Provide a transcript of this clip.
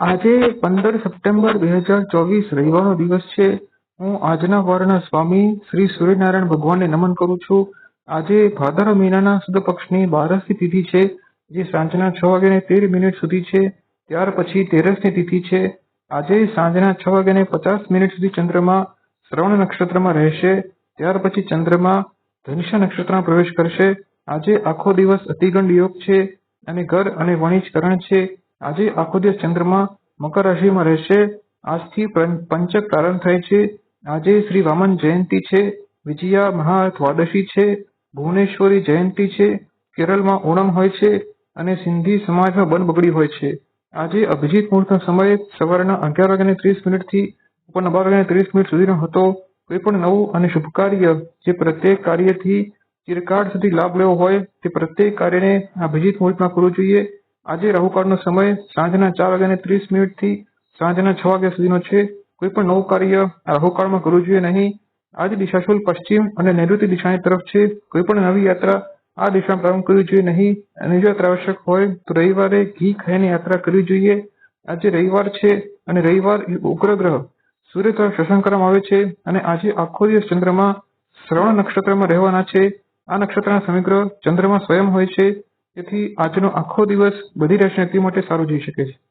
આજે પંદર સપ્ટેમ્બર બે હજાર ચોવીસ રવિવારનો દિવસ છે. હું આજના વારના સ્વામી શ્રી સૂર્યનારાયણ ભગવાનને નમન કરું છું. આજે ભાદર મહિનાના સુદ પક્ષની બારસની તિથિ છે, જે સાંજના છ વાગ્યાને તેર મિનિટ સુધી છે. ત્યાર પછી તેરસની તિથિ છે. આજે સાંજના છ વાગ્યાને પચાસ મિનિટ સુધી ચંદ્રમા શ્રવણ નક્ષત્રમાં રહેશે. ત્યાર પછી ચંદ્રમા ધનુષ્ય નક્ષત્રમાં પ્રવેશ કરશે. આજે આખો દિવસ અતિગંડ યોગ છે અને ઘર અને વણિજ કરણ છે. આજે આખો દિવસ ચંદ્રમા મકર રાશિમાં રહેશે. આજથી પંચક પ્રારંભ થાય છે. આજે શ્રી વામન જયંતિ છે. વિજયા મહા દ્વાદશી છે. ભુવનેશ્વરી જયંતિ છે. કેરળમાં ઓણમ હોય છે અને સિંધી સમાજમાં બન બગડી હોય છે. આજે અભિજીત મુહૂર્તનો સમય સવારના અગિયાર વાગ્યાને ત્રીસ મિનિટથી ઉપરના બાર વાગ્યાને ત્રીસ મિનિટ સુધીનો હતો. કોઈ પણ નવું અને શુભ કાર્ય જે પ્રત્યેક કાર્યથી ચિરકાળ સુધી લાભ લેવો હોય તે પ્રત્યેક કાર્યને અભિજીત મુહૂર્તમાં કરવું જોઈએ. આજે રાહુકાળનો સમય સાંજના ચાર વાગ્યાને ત્રીસ મિનિટથી સાંજના છ વાગ્યા સુધીનો છે. કોઈ પણ નવું કાર્ય આ રાહુકાળમાં કરવું જોઈએ નહીં. આજે દિશાશુલ પશ્ચિમ અને નૈઋત્ય દિશાની તરફ છે. કોઈ પણ નવી યાત્રા આ દિશામાં પ્રારંભ કરવી જોઈએ નહીં. અને જો યાત્રા આવશ્યક હોય તો રવિવારે ઘી ખાઈને યાત્રા કરવી જોઈએ. આજે રવિવાર છે અને રવિવાર ઉગ્ર ગ્રહ. સૂર્ય તરફ શોષણ કરવામાં આવે છે અને આજે આખો દિવસ ચંદ્રમાં શ્રવણ નક્ષત્રમાં રહેવાના છે. આ નક્ષત્રના સમગ્ર ચંદ્રમાં સ્વયં હોય છે. તેથી આજનો આખો દિવસ બધી રાશિના વ્યક્તિ માટે સારો જઈ શકે છે.